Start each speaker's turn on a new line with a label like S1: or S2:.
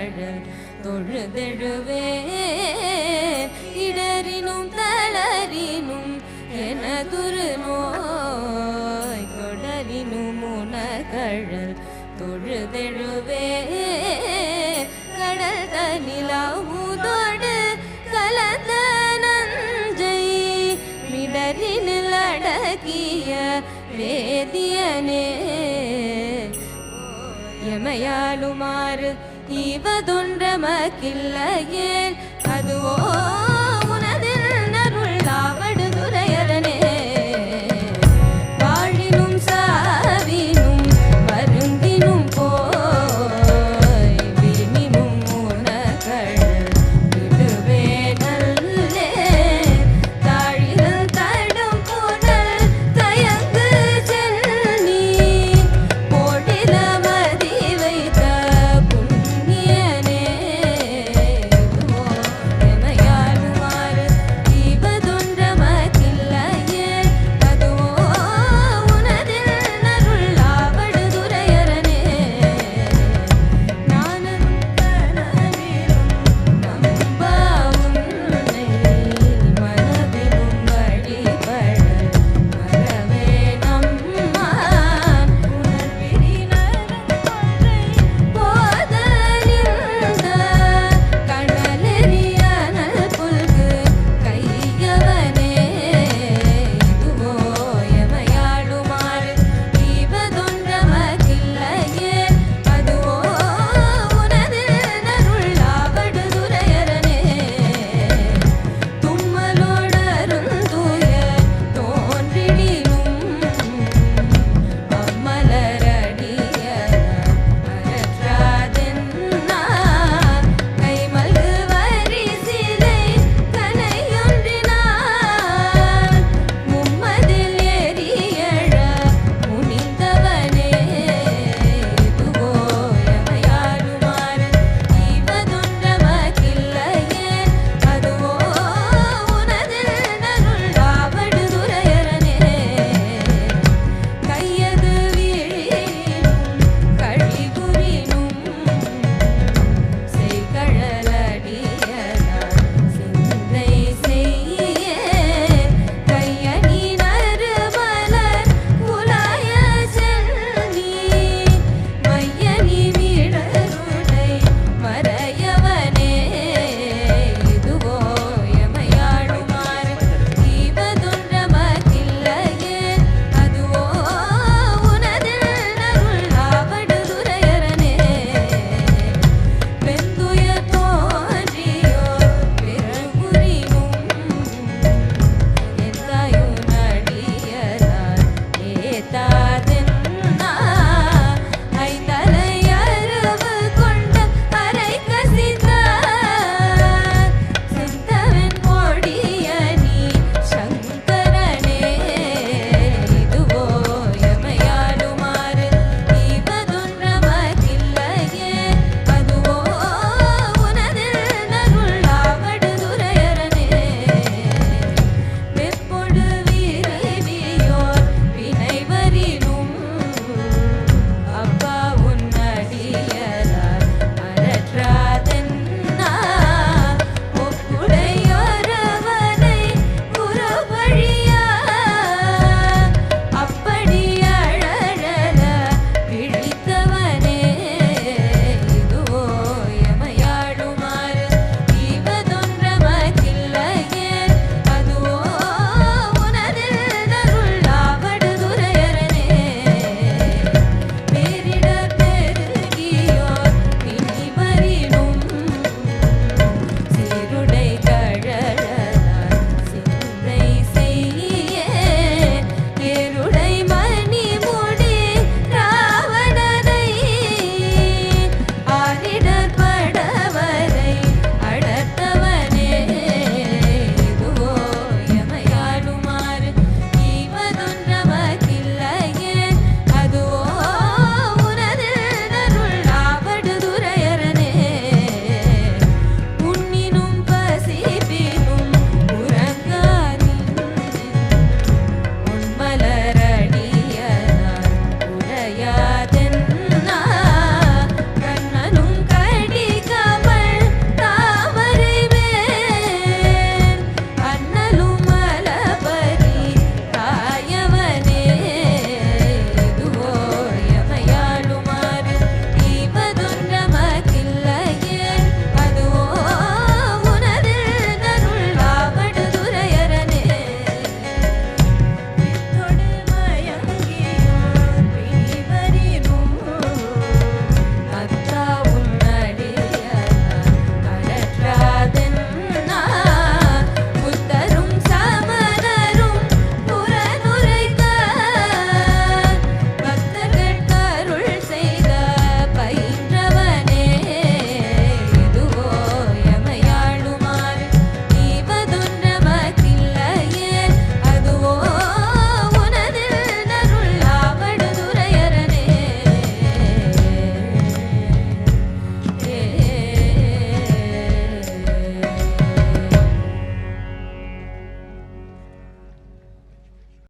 S1: கடல் தொழுதெழுவே. இடரினும் தளரினும் எனதுரு நோய் தொடரினும் உனகழல் தொழுதெழுவே. கடல் தனிலாவுதோடு கலந்த நஞ்சை மிடரினில் அடக்கிய வேதியனே. எமையாளுமாறு ஈவதொன்றமக்கில்லையே அதுவோ